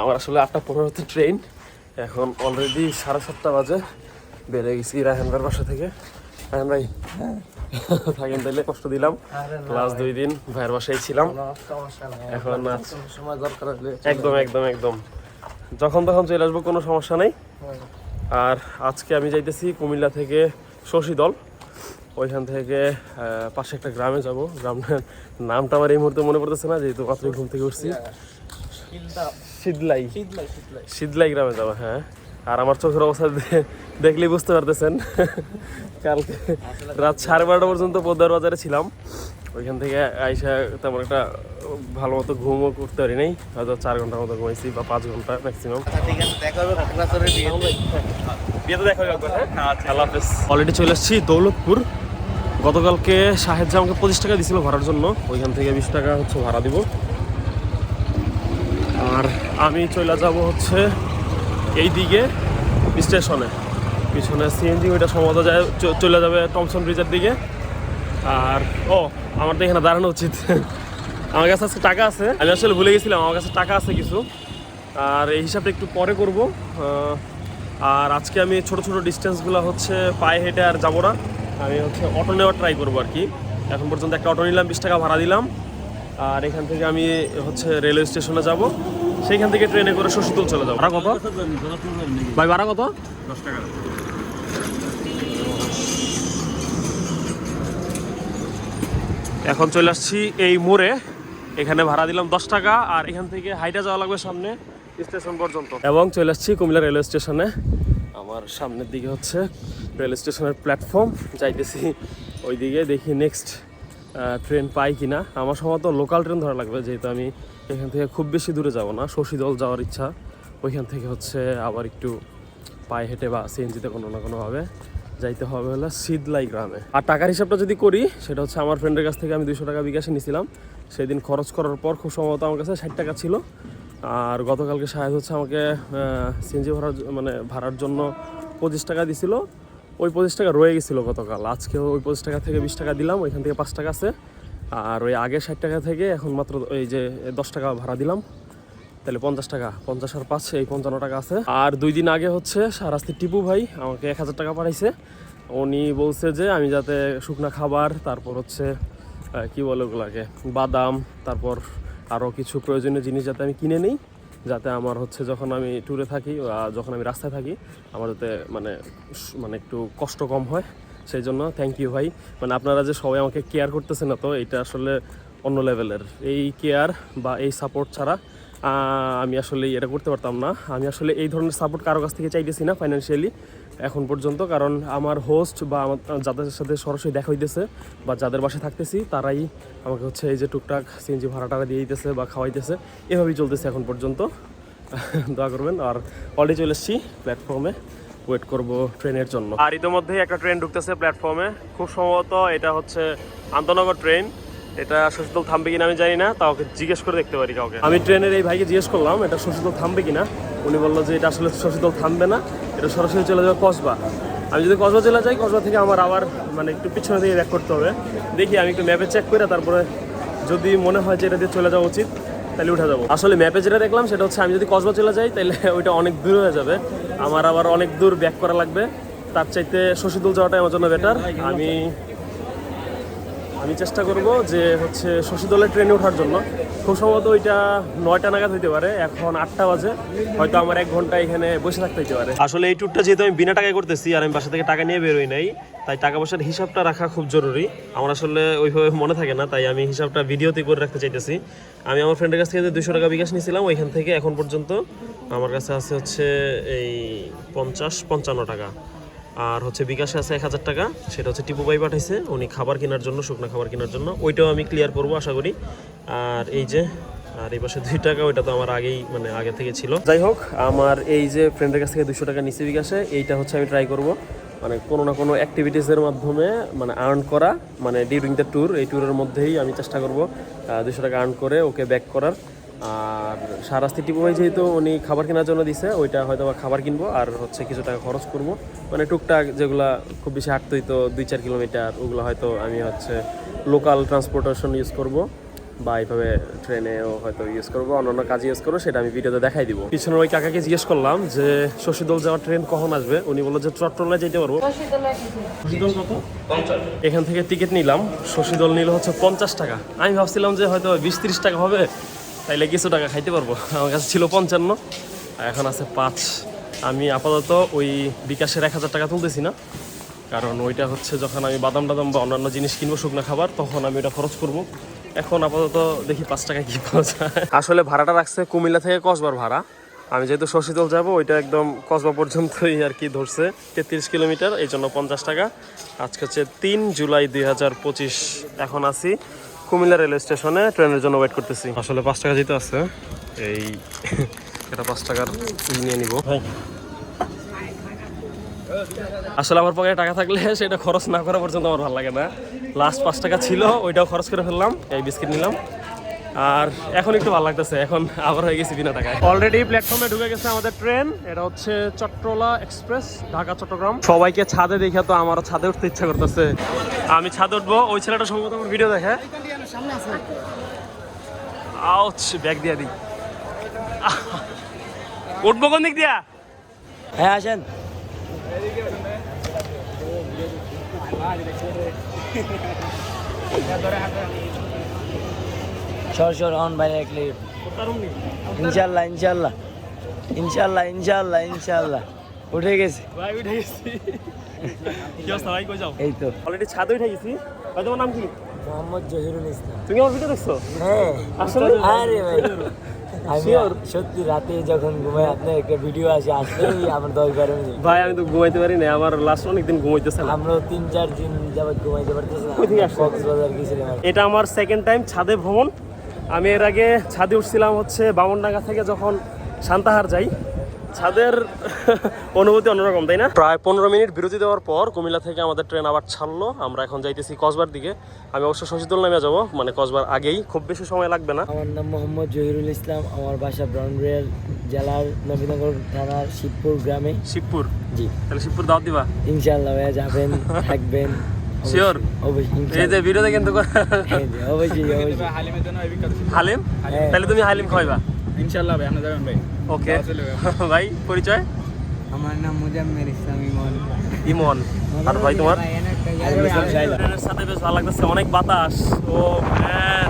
আমার আসলে আটটা পনেরোতে ট্রেন এখন অলরেডি সাড়ে সাতটা বাজে। বেড়ে গেছি রায়হান ভাইয়ের বাসা থেকে। রায়হান ভাই থাকেন তাইলে কষ্ট দিলাম। লাস্ট দুই দিন ভাইয়ের বাসায় ছিলাম। এখন একদম একদম একদম। যখন তখন চলে আসব কোনো সমস্যা নেই। আর আজকে আমি যাইতেছি কুমিল্লা থেকে শশীদল ওইখান থেকে পাশে একটা গ্রামে যাব। গ্রামের নামটা আমার এই মুহূর্তে মনে পড়তেছে না যেহেতু মাত্রই ঘুম থেকে উঠছি। শীতলাই শীতলাই গ্রামে যাব হ্যাঁ। আর আমার চোখের অবস্থা দেখলেই বুঝতে পারতেছেন। কালকে রাত সাড়ে বারোটা পর্যন্ত পোদ্দার বাজারে ছিলাম। ওইখান থেকে আইসা তেমন একটা ভালো মতো ঘুমও করতে পারি নাই। হয়তো চার ঘণ্টার মতো ঘুমাইছি বা পাঁচ ঘণ্টা ম্যাক্সিমাম বিয়েতে দেখা হবে হ্যাঁ? আচ্ছা আল্লাহ হাফেজ। অলরেডি চলে এসেছি দৌলতপুর। গতকালকে সাহেব আমাকে পঁচিশ টাকা দিছিল ভাড়ার জন্য। ওইখান থেকে বিশ টাকা হচ্ছে ভাড়া দিব। আর আমি চলে যাব হচ্ছে এই দিকে স্টেশনে। পিছনে সিএনজি ওইটা সম্ভবত যায় চলে যাবে টমসন ব্রিজের দিকে। আর, ও, আমার তো এখানে দাঁড়ানো উচিত। আমার কাছে আজকে টাকা আছে। আমি আসলে ভুলে গেছিলাম, আমার কাছে টাকা আছে কিছু। আর এই হিসাবটা একটু পরে করব। আর আজকে আমি ছোট ছোট ডিস্টেন্সগুলো হচ্ছে পায়ে হেঁটে আর যাব না। আমি হচ্ছে অটো নেওয়ার ট্রাই করব আর কি। এখন পর্যন্ত একটা অটো নিলাম, বিশ টাকা ভাড়া দিলাম। আর এখান থেকে আমি হচ্ছে রেলওয়ে স্টেশনে যাব। সেইখান থেকে ট্রেনে করে শশীদল চলে যাব। ভাড়া কত? ভাই ভাড়া কত? দশ টাকা। এখন চলে আসছি এই মোড়ে। এখানে ভাড়া দিলাম দশ টাকা আর এখান থেকে হাইটা যাওয়া লাগবে সামনে স্টেশন পর্যন্ত। এবং চলে আসছি কুমিল্লা রেলওয়ে স্টেশনে আমার সামনের দিকে হচ্ছে রেল স্টেশনের প্ল্যাটফর্ম যাইতেছি ওইদিকে দেখি নেক্সট ট্রেন পাই কিনা? আমার সম্ভবত লোকাল ট্রেন ধরা লাগবে, যেহেতু আমি এখান থেকে খুব বেশি দূরে যাব না। শশীদল যাওয়ার ইচ্ছা। ওইখান থেকে হচ্ছে আবার একটু পায়ে হেঁটে বা সিএনজিতে কোনো না কোনোভাবে যাইতে হবে হলো শীতলাই গ্রামে। আর টাকার হিসাবটা যদি করি, সেটা হচ্ছে আমার ফ্রেন্ডের কাছ থেকে আমি দুশো টাকা বিকাশে নিয়েছিলাম সেদিন খরচ করার পর খুব সম্ভবত আমার কাছে ষাট টাকা ছিল। আর গতকালকে সাহেব হচ্ছে আমাকে সিএনজি ভাড়ার মানে ভাড়ার জন্য পঁচিশ টাকা দিছিল। ওই পঁচিশ টাকা রয়ে গেছিল গতকাল। আজকে ওই পঁচিশ টাকা থেকে বিশ টাকা দিলাম, ওইখান থেকে পাঁচ টাকা আছে। আর ওই আগে ষাট টাকা থেকে এখন মাত্র ওই যে দশ টাকা ভাড়া দিলাম। তাহলে পঞ্চাশ টাকা, পঞ্চাশ আর পাঁচ, এই পঞ্চান্ন টাকা আছে। আর দুই দিন আগে হচ্ছে সারাস্তি টিপু ভাই আমাকে এক হাজার টাকা পাঠাইছে। উনি বলছে যে আমি যাতে শুকনা খাবার, তারপর হচ্ছে কি বলে ওগুলাকে, বাদাম, তারপর আরও কিছু প্রয়োজনীয় জিনিস যাতে আমি কিনে নিই। যাতে আমার হচ্ছে যখন আমি ট্যুরে থাকি বা যখন আমি রাস্তায় থাকি, আমার যাতে মানে মানে একটু কষ্ট কম হয়, সেই জন্য থ্যাংক ইউ ভাই। মানে আপনারা যে সবাই আমাকে কেয়ার করতেছে না তো এটা আসলে অন্য লেভেলের এই কেয়ার বা এই সাপোর্ট ছাড়া আমি আসলে এটা করতে পারতাম না। আমি আসলে এই ধরনের সাপোর্ট কারও কাছ থেকে চাইতেছি না ফাইন্যান্সিয়ালি এখন পর্যন্ত কারণ আমার হোস্ট বা আমার যাদের সাথে সরাসরি দেখা হইতেছে বা যাদের বাসায় থাকতেছি তারাই আমাকে হচ্ছে এই যে টুকটাক সিএনজি ভাড়া টাকা দিয়ে দিতেছে বা খাওয়াইতেছে। এভাবেই চলতেছে এখন পর্যন্ত। দোয়া করবেন। আর অলরেডি চলে এসেছি প্ল্যাটফর্মে ওয়েট করব ট্রেনের জন্য। আর ইতিমধ্যেই একটা ট্রেন ঢুকতেছে প্ল্যাটফর্মে খুব সম্ভবত এটা হচ্ছে আন্তনগর ট্রেন এটা শশীতল থামবে কিনা আমি জানি না তাও জিজ্ঞেস করে দেখতে পারি কাউকে। আমি ট্রেনের এই ভাইকে জিজ্ঞেস করলাম এটা শশীতল থামবে কিনা? উনি বলল যে এটা আসলে শশীতল থামবে না। এটা সরাসরি চলে যাবে কসবা। আমি যদি কসবা চলে যাই, কসবা থেকে আমার আবার মানে একটু পিছনে দিয়ে ব্যাক করতে হবে। দেখি, আমি একটু ম্যাপে চেক করে তারপরে যদি মনে হয় যে এটা দিয়ে চলে যাওয়া উচিত, তাহলে উঠে যাব। আসলে ম্যাপে যেটা দেখলাম, সেটা হচ্ছে আমি যদি কসবা চলে যাই, তাহলে ওইটা অনেক দূর হয়ে যাবে। আমার আবার অনেক দূর ব্যাক করা লাগবে। তার চাইতে শশীদুল যাওয়াটাই আমার জন্য বেটার আমি আমি চেষ্টা করব যে হচ্ছে শশীদলের ট্রেনে ওঠার জন্য। খুব সম্ভবত ওইটা নয়টা নাগাদ হইতে পারে, এখন আটটা বাজে। হয়তো আমার এক ঘণ্টা এখানে বসে থাকতে হইতে পারে। আসলে এই ট্যুরটা যেহেতু আমি বিনা টাকায় করতেছি আর আমি বাসা থেকে টাকা নিয়ে বেরোই নাই, তাই টাকা পয়সার হিসাবটা রাখা খুব জরুরি। আমার আসলে ওইভাবে মনে থাকে না, তাই আমি হিসাবটা ভিডিওতে করে রাখতে চাইতেছি। আমি আমার ফ্রেন্ডের কাছ থেকে যে দুশো টাকা বিকাশ নিয়েছিলাম, ওইখান থেকে এখন পর্যন্ত আমার কাছে আছে হচ্ছে এই পঞ্চাশ, পঞ্চান্ন টাকা। আর হচ্ছে বিকাশে আছে এক হাজার টাকা, সেটা হচ্ছে টিপু ভাই পাঠাইছে, উনি খাবার কেনার জন্য, শুকনো খাবার কেনার জন্য। ওইটাও আমি ক্লিয়ার করব, আশা করি। আর এই যে, আর এই পাশে দুই টাকা, ওইটা তো আমার আগেই মানে আগে থেকে ছিল। যাই হোক, আমার এই যে ফ্রেন্ডের কাছ থেকে দুশো টাকা নিচে বিকাশে, এইটা হচ্ছে আমি ট্রাই করব। মানে কোনো না কোনো অ্যাক্টিভিটিসের মাধ্যমে মানে আর্ন করা মানে ডিউরিং দ্য ট্যুর এই ট্যুরের মধ্যেই আমি চেষ্টা করব দুশো টাকা আর্ন করে ওকে ব্যাক করার। আর সারাস্তি টিপু ভাই যেহেতু উনি খাবার কেনার জন্য দিছে ওইটা হয়তো খাবার কিনবো আর হচ্ছে কিছু টাকা খরচ করব। মানে টুকটাক যেগুলা খুব বেশি হাঁটতে হইতো দুই চার কিলোমিটার ওগুলো হয়তো আমি হচ্ছে লোকাল ট্রান্সপোর্টেশন ইউজ করব বা এইভাবে ট্রেনেও হয়তো ইউজ করব অন্যান্য কাজে ইউজ করব সেটা আমি ভিডিওতে দেখাই দিব। পিছনের ওই কাকাকে জিজ্ঞেস করলাম যে শশীদল যাওয়ার ট্রেন কখন আসবে? উনি বলল যে চট্টলায় যেতে পারব। শশীদল কত? এখান থেকে টিকিট নিলাম। শশীদল নিল হচ্ছে পঞ্চাশ টাকা। আমি ভাবছিলাম যে হয়তো বিশ তিরিশ টাকা হবে। তাইলে কিছু টাকা খাইতে পারব? আমার কাছে ছিল পঞ্চান্ন, আর এখন আছে পাঁচ। আমি আপাতত ওই বিকাশের এক হাজার টাকা তুলতেছি না, কারণ ওইটা হচ্ছে যখন আমি বাদাম টাদাম বা অন্যান্য জিনিস কিনবো শুকনো খাবার, তখন আমি ওটা খরচ করব। এখন আপাতত দেখি পাঁচ টাকা কি পাওয়া যায়। আসলে ভাড়াটা রাখছে কুমিল্লা থেকে কসবার ভাড়া। আমি যেহেতু শশীতল যাব, ওইটা একদম কসবা পর্যন্তই আর কি ধরছে। তেত্রিশ কিলোমিটার এই জন্য পঞ্চাশ টাকা। আজকে হচ্ছে তিন জুলাই দুই হাজার পঁচিশ, এখন আছি কুমিল্লা রেলওয়ে স্টেশনে ট্রেনের জন্য ওয়েট করতেছি। আসলে পাঁচ টাকা যেতে আছে এই এটা পাঁচ টাকার নিয়ে নিব। আসলে আমার পকেটে টাকা থাকলে সেটা খরচ না করা পর্যন্ত আমার ভালো লাগে না। লাস্ট পাঁচ টাকা ছিল ওইটাও খরচ করে ফেললাম এই বিস্কিট নিলাম। আর এখন একটু ভালো লাগতেছে এখন আবার হয়ে গেছি বিনা টাকায়। অলরেডি প্ল্যাটফর্মে ঢুকে গেছে আমাদের ট্রেন এটা হচ্ছে চট্টলা এক্সপ্রেস ঢাকা চট্টগ্রাম। সবাইকে ছাদে দেখে তো আমারও ছাদে উঠতে ইচ্ছা করতেছে। আমি ছাদে উঠবো ওই ছেলেটা সম্ভবত আমার ভিডিও দেখে। আউচ ব্যাগ দিয়া দিই। উঠবো কোন দিক দিয়া? হ্যাঁ আসেন। সর সর অন বাইরে ক্লিপ ইনশাল্লাহ ইনশাল্লাহ ইনশাল্লাহ ইনশাল্লাহ ইনশাল্লাহ উঠে গেছি। ভাই উঠে গেছি। কি অবস্থা ভাই? কই যাও? এই তো। অলরেডি ছাদে উঠে গেছি। ভাই তোমার নাম কি? মোহাম্মদ জহিরুল ইসলাম। তুমি আমার ভিডিও দেখছ? হ্যাঁ। আসলে? আরে ভাই আমি সত্যি রাতে যখন ঘুমাই আপনার একটা ভিডিও আসে আসলেই আমার দশ বারো মিনিট ভাই আমি তো ঘুমাইতে পারি না আমার লাস্ট অনেক দিন ঘুমাইতেছে না। আমরাও তিন চার দিন যাবত ঘুমাইতে পারতেছি না? কক্সবাজার গেছিলাম এটা আমার সেকেন্ড টাইম ছাদে ভ্রমণ। আমি এর আগে ছাদে উঠছিলাম হচ্ছে বামনডাঙ্গা থেকে যখন সান্তাহার যাই। ছাদের অনুভূতি অন্যরকম তাই না? প্রায় পনেরো মিনিট বিরতি দেওয়ার পর কুমিল্লা থেকে আমাদের ট্রেন আবার ছাড়লো। আমরা এখন যাইতেছি কসবার দিকে। আমি অবশ্য শশীদল নামে যাব মানে কসবার আগেই। খুব বেশি সময় লাগবে না। আমার নাম মোহাম্মদ জহিরুল ইসলাম আমার বাসা ব্রাউনরিয়াল জেলার নবীনগর থানার শিবপুর গ্রামে। শিবপুর? জি। তাহলে শিবপুর দাওয়াত দিবা? ইনশাআল্লাহ ভাইয়া যাবেন থাকবেন। Sure? অবশ্যই এই যে ইনশাআল্লাহ। ভিডিওতে কিন্তু হ্যাঁ অবশ্যই অবশ্যই। হালিম? হ্যাঁ। তাহলে তুমি হালিম খাইবা ইনশাল্লাহ ভাই আপনি যাবেন ভাই। ওকে ভাই। পরিচয়? আমার নাম মুজাম্মের ইসলাম ইমন। ইমন। আর ভাই তোমার? সাথে বেশ ভালো লাগতেছে অনেক বাতাস। ও ম্যান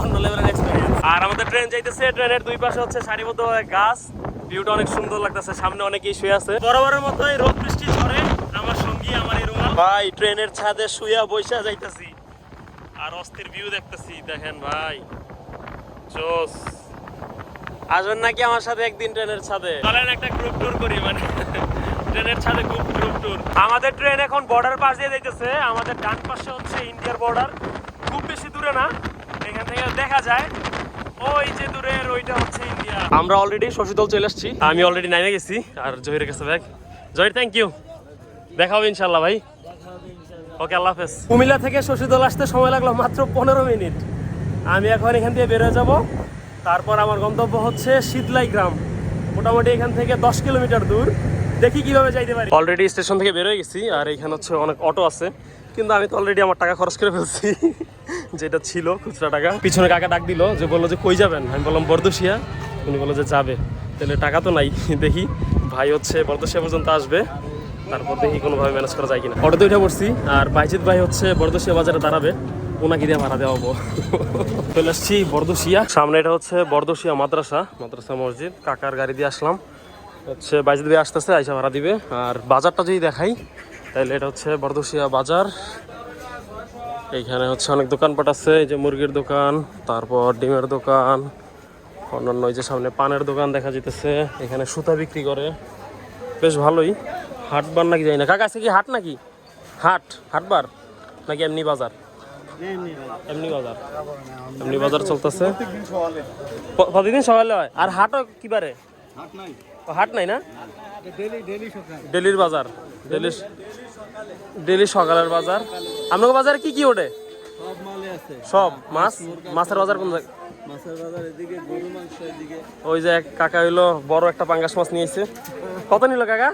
অন্য লেভেলের এক্সপেরিয়েন্স আর আমাদের ট্রেন যাইতেছে ট্রেনের দুই পাশে হচ্ছে সারিবদ্ধ গাছ। ভিউটা অনেক সুন্দর লাগতেছে সামনে অনেকেই শুয়ে আছে। বরাবরের মতোই রোদ বৃষ্টি ঝরে আমার সঙ্গী আমার এই রুমাল। ভাই ট্রেনের ছাদে শুয়া বৈশা যাইতেছি। আর অস্থির ভিউ দেখতেছি দেখেন ভাই। জোস। আসবেন নাকি আমার সাথে একদিন ট্রেনের ছাদে? চলেন একটা গ্রুপ ট্যুর করি মানে ট্রেনের ছাদে গ্রুপ গ্রুপ ট্যুর আমাদের ট্রেন এখন বর্ডার পাশ দিয়ে যাইতেছে। আমাদের ডান পাশে হচ্ছে ইন্ডিয়ার বর্ডার খুব বেশি দূরে না। এখান থেকে দেখা যায়। ওই যে দূরের ওইটা হচ্ছে ইন্ডিয়া আমরা অলরেডি শশীদল চলে আসছি। আমি অলরেডি নামে গেছি। আর জহিরের কাছে ব্যাগ জহির থ্যাংক ইউ দেখা হবে ইনশাল্লাহ ভাই। ওকে আল্লাহ হাফেজ। কুমিল্লা থেকে শশীদল আসতে সময় লাগল মাত্র পনেরো মিনিট। আমি এখন এখান থেকে বেরোয় যাব। তারপর আমার গন্তব্য হচ্ছে শীতলাই গ্রাম। মোটামুটি এখান থেকে দশ কিলোমিটার দূর। দেখি কীভাবে যাইতে পারি। অলরেডি স্টেশন থেকে বেরোয় গেছি, আর এখানে হচ্ছে অনেক অটো আছে। কিন্তু আমি তো অলরেডি আমার টাকা খরচ করে ফেলছি, যেটা ছিল খুচরা টাকা। পিছনে কাকা ডাক দিল যে বলল যে, কই যাবেন? আমি বললাম বরদোশিয়া উনি বলল যে, যাবে। তাহলে টাকা তো নাই, দেখি ভাই হচ্ছে বরদোশিয়া পর্যন্ত আসবে। তারপর দেখি কোনোভাবে ম্যানেজ করা যায় কিনা। অটোতে উঠে পড়ছি, আর বাইজিৎ ভাই হচ্ছে বরদোশিয়া বাজারে দাঁড়াবে। ওনাকে দিয়ে ভাড়া দেওয়া হব। চলে আসছি বরদোশিয়া সামনে এটা হচ্ছে বরদোশিয়া মাদ্রাসা মাদ্রাসা মসজিদ। কাকার গাড়ি দিয়ে আসলাম। হচ্ছে বাইজিৎ ভাই আসতেছে, আইসা ভাড়া দিবে। আর বাজারটা যদি দেখাই, তাহলে এটা হচ্ছে বরদোশিয়া বাজার। এইখানে হচ্ছে অনেক দোকানপাট আছে, এই যে মুরগির দোকান, তারপর ডিমের দোকান, অন্যান্য ওই যে সামনে পানের দোকান দেখা যেতেছে এখানে সুতা বিক্রি করে। বেশ ভালোই। হাটবার নাকি যাই না। কাকা আছে কি হাট নাকি? হাট, হাটবার? নাকি এমনি বাজার? এমনি বাজার। এমনি বাজার চলতেছে। প্রতিদিন সকালে হয়? আর হাটও কি বারে? হাট নাই। না? ডেলির বাজার। ডেলি ডেলি সকালের বাজার। আপনার বাজারে কি কি ওঠে? সব মাছ মাছের বাজার কোন জায়গায় ওই যে এক কাকা হইল বড় একটা পাঙ্গাস মাছ নিয়েছে। কত নিল কাকা?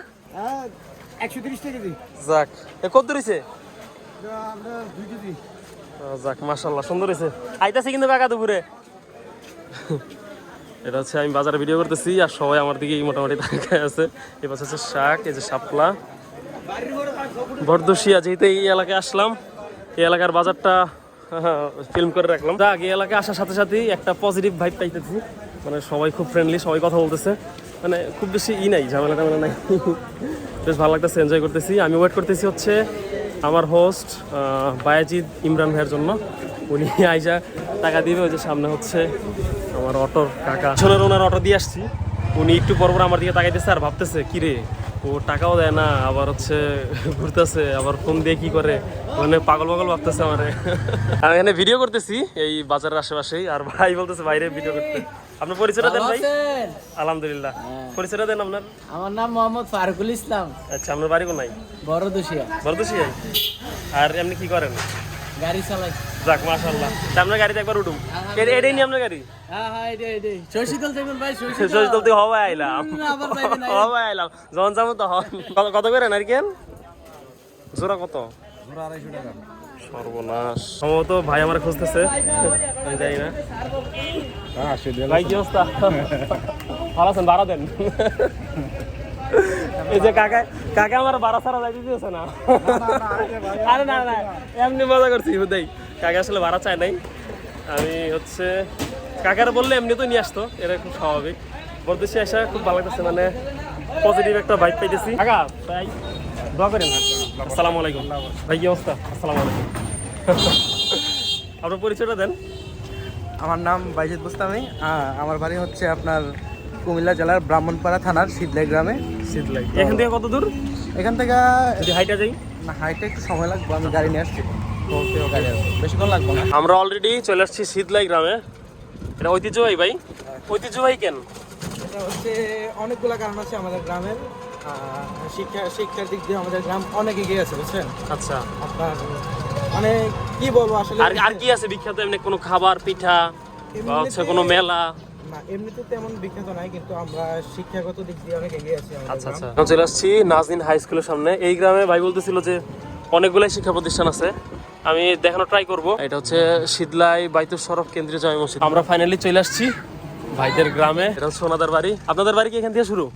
একশো তিরিশ টাকা যাক। এ কত কেজি। যাক মাশাল্লাহ সুন্দর হয়েছে আইতাছে কিন্তু কাকা দুপুরে। এটা হচ্ছে আমি বাজারে ভিডিও করতেছি আর সবাই আমার দিকে মোটামুটি তাকায় আছে। এই পাশে হচ্ছে শাক, এই যে শাপলা। বরদোশিয়া যেহেতু এই এলাকায় আসলাম, এই এলাকার বাজারটা ফিল্ম করে রাখলাম। যাক, এই এলাকায় আসার সাথে সাথেই একটা পজিটিভ ভাইব পাইতেছি। মানে সবাই খুব ফ্রেন্ডলি সবাই কথা বলতেছে। মানে খুব বেশি ই নাই ঝামেলা টামেলা নাই। বেশ ভালো লাগতেছে এনজয় করতেছি। আমি ওয়েট করতেছি হচ্ছে আমার হোস্ট বায়াজিদ ইমরান ভাইয়ের জন্য। উনি আইসা টাকা দিবে, ওই যে সামনে হচ্ছে আমার অটোর কাকা। শোনার ওনার অটো দিয়ে আসছি। উনি একটু পর পর আমার দিকে তাকাইতেছে আর ভাবতেছে কি রে ও টাকাও দেয় না, আবার হচ্ছে ঘুরতেছে, আবার ফোন দিয়ে কি করে? মানে পাগল পাগল ভাবতেছে আমারে। আমি এখানে ভিডিও করতেছি, এই বাজারের আশেপাশেই, আর ভাই বলতেছে, বাইরে ভিডিও করতে। আপনার পরিচয়টা দেন ভাই। আলহামদুলিল্লাহ। পরিচয়টা দেন আপনার। আমার নাম মোহাম্মদ ফারুকুল ইসলাম। আচ্ছা আপনার বাড়ি কোনায় বড় দোষিয়া বরদোশি আর এমনি কি করেন? গাড়ি চালাই। যাক মাশাল্লাহ তা আপনার গাড়িতে একবার উঠুম এটা- এটাই নি আপনার গাড়ি? হ্যাঁ হ্যাঁ এটাই এটাই। শশীতল ভাই আইলাম। যখন যাব তো কত কত করে নারকেল? জোড়া কত? সর্বনাশ। সম্ভবত ভাই আমার খুঁজতেছে। আমি যাই না। ভাই কি অবস্থা? ভালো আছেন? ভাড়া দেন। এই যে কাকা কাকা আমার বাড়া ছাড়া যাইতে দিয়েছে না। আরে না না এমনি মজা করছি। হুদাই কাকা আসলে ভাড়া চায় নাই। আমি হচ্ছে কাকারা বললে এমনি তো নিয়ে আসতো এটা খুব স্বাভাবিক। বলতেছি আসা খুব ভালো লাগতেছে মানে পজিটিভ একটা বাইক পাইতেছি। কাকা তাই দোয়া করেন। আসসালামু আলাইকুম। ভাই কি অবস্থা? আসসালামু আলাইকুম। আপনার পরিচয়টা দেন। আমার নাম বাইজিদ বুস্তামি। আমার বাড়ি হচ্ছে আপনার কুমিল্লা জেলার ব্রাহ্মণপাড়া থানার শীতলাই গ্রামে। শীতলাই এখান থেকে কত দূর? এখান থেকে যদি হাইটা যাই? না, হাইটে একটু সময় লাগবে আমি গাড়ি নিয়ে আসছি। বেশিক্ষণ লাগবে না। আমরা অলরেডি চলে আসছি শীতলাই গ্রামে। এটা ঐতিহ্যবাহী ভাই। ঐতিহ্যবাহী কেন? এটা হচ্ছে অনেকগুলো কারণ আছে আমাদের গ্রামের। শিক্ষা শিক্ষার দিক দিয়ে আমাদের গ্রাম অনেক এগিয়ে আছে বুঝছেন? আচ্ছা। আপনার মানে কি বলব আসলে? আর আর কি আছে বিখ্যাত? এমনি কোনো খাবার পিঠা বা হচ্ছে কোনো মেলা? এমনিতে তেমন বিখ্যাত নাই কিন্তু আমরা শিক্ষাগত দিক দিয়ে অনেক এগিয়ে আছি আচ্ছা আচ্ছা। চলে আসছি নাজদিন হাই স্কুলের সামনে। এই গ্রামে ভাই বলতেছিল যে অনেকগুলাই শিক্ষা প্রতিষ্ঠান আছে। আমি দেখানো ট্রাই করব। এটা হচ্ছে শীতলাই বাইতুল সরফ কেন্দ্রীয় জামে মসজিদ। আমরা ফাইনালি চলে আসছি ভাইদের গ্রামে। এটা হচ্ছে বাড়ি। আপনাদের বাড়ি কি এখান থেকে শুরু?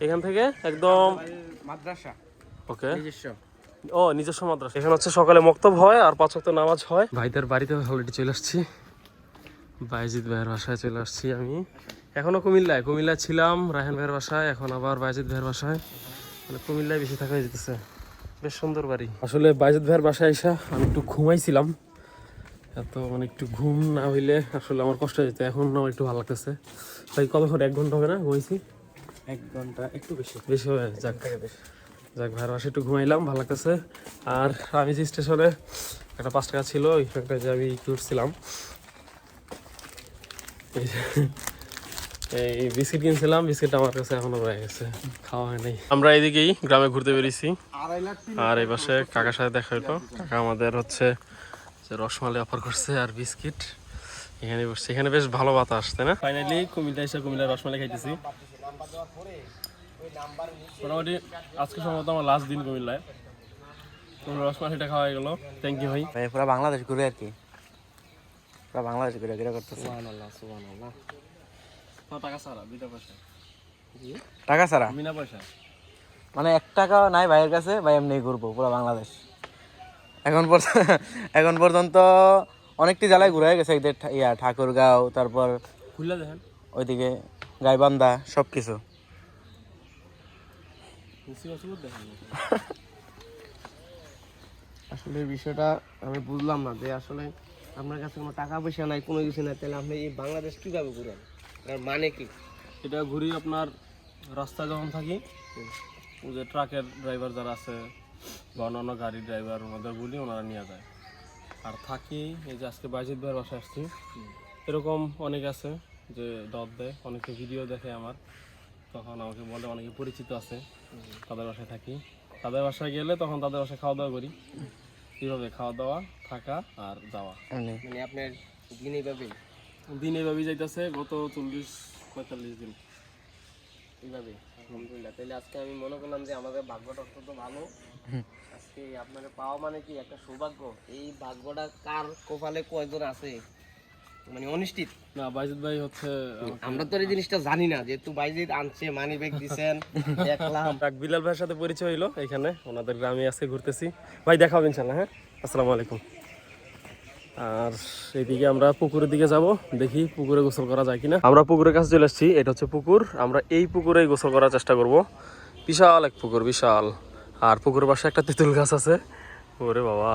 এখান থেকে একদম মাদ্রাসা। ওকে। নিজস্ব। ও নিজস্ব মাদ্রাসা। এখানে হচ্ছে সকালে মক্তব হয় আর পাঁচ ওয়াক্ত নামাজ হয়। ভাইদের বাড়িতে অলরেডি চলে আসছি। বাইজিৎ ভাইয়ের বাসায় চলে আসছি আমি। এখনও কুমিল্লায়। কুমিল্লায় ছিলাম রায়হান ভাইয়ের বাসায় এখন আবার বাইজিৎ ভাইয়ের বাসায়। মানে কুমিল্লায় বেশি থাকা হয়ে যেতেছে। বেশ সুন্দর বাড়ি। আসলে বাইজিৎ ভাইয়ের বাসায় এসে আমি একটু ঘুমাইছিলাম। এত মানে একটু ঘুম না হইলে আসলে আমার কষ্ট হয়ে যেত। এখন আমার একটু ভালো লাগতেছে। তাই কতক্ষণ? এক ঘণ্টা হবে না ঘুমাইছি? এক ঘণ্টা একটু বেশি। বেশি হবে যাক। যাক, ভাইয়ের বাসায় একটু ঘুমাইলাম, ভালো লাগতেছে। আর আমি যে স্টেশনে একটা পাঁচ টাকা ছিল ওইখানটা যে আমি এই এই বিস্কিট কিনছিলাম বিস্কিট আমার কাছে এখনও রয়ে গেছে, খাওয়া হয় নাই আমরা এদিকেই গ্রামে ঘুরতে বেরিয়েছি। আর এই পাশে কাকার সাথে দেখা হইল। কাকা আমাদের হচ্ছে যে রসমালাই অফার করছে আর বিস্কিট। এখানে বসছে এখানে বেশ ভালো বাতাস তাই না? ফাইনালি কুমিল্লা এসে কুমিল্লা রসমালাই খাইতেছি। মোটামুটি আজকে সম্ভবত আমার লাস্ট দিন কুমিল্লায়। তোমরা রসমালাইটা খাওয়া গেল। থ্যাংক ইউ ভাই। ভাই পুরো বাংলাদেশ ঘুরে আর কি। পুরো বাংলাদেশ ঘুরে ঘুরে করতেছে। টাকা ছাড়া বিনা পয়সা। টাকা ছাড়া? বিনা পয়সা। মানে এক টাকা নাই ভাইয়ের কাছে ভাই এমনি ঘুরবো পুরো বাংলাদেশ। এখন পর্যন্ত এখন পর্যন্ত অনেকটি জেলায় ঘুরে গেছে এদের ইয়া ঠাকুরগাঁও তারপর খুললা দেখেন। ওইদিকে গাইবান্ধা সব কিছু দেখেন আসলে বিষয়টা আমি বুঝলাম না যে আসলে আপনার কাছে কোনো টাকা পয়সা নাই কোনো কিছু নাই তাহলে আপনি এই বাংলাদেশ কীভাবে ঘুরেন? এর মানে কি? এটা ঘুরি আপনার রাস্তা যখন থাকি ওই যে ট্রাকের ড্রাইভার যারা আছে বা অন্যান্য গাড়ির ড্রাইভার ওনাদের বলি ওনারা নিয়ে যায়। আর থাকি এই যে আজকে বাইজিৎ ভাইয়ের বাসায় আসছি। এরকম অনেক আছে যে দর দেয় অনেকে ভিডিও দেখে আমার। তখন আমাকে বলে অনেকে পরিচিত আছে তাদের বাসায় থাকি। তাদের বাসায় গেলে তখন তাদের বাসায় খাওয়া দাওয়া করি। কীভাবে খাওয়া দাওয়া থাকা আর যাওয়া। মানে? আপনার দিন এইভাবেই? দিন এইভাবেই যাইতেছে গত চল্লিশ পঁয়তাল্লিশ দিন। এইভাবে আলহামদুলিল্লাহ। তাহলে আজকে আমি মনে করলাম যে আমাদের ভাগ্যটা অত্যন্ত ভালো। আজকে আপনার পাওয়া মানে কি একটা সৌভাগ্য? এই ভাগ্যটা কার কপালে কয়জন আছে? মানে অনিশ্চিত। না ভাই হচ্ছে আমরা তো এই জিনিসটা জানি না যেহেতু আনছে মানি ব্যাগ দিছেন দেখলাম। যাক, বিলাল ভাইয়ের সাথে পরিচয় এখানে ওনাদের গ্রামে আজকে ঘুরতেছি। ভাই দেখা হবে ইনশাল্লাহ হ্যাঁ? আসসালামু আলাইকুম। আর এইদিকে আমরা পুকুরের দিকে যাব দেখি পুকুরে গোসল করা যায় কিনা। আমরা পুকুরের কাছে চলে এসেছি এটা হচ্ছে পুকুর। আমরা এই পুকুরেই গোসল করার চেষ্টা করব। বিশাল এক পুকুর বিশাল। আর পুকুর পাশে একটা তেঁতুল গাছ আছে। ওরে বাবা।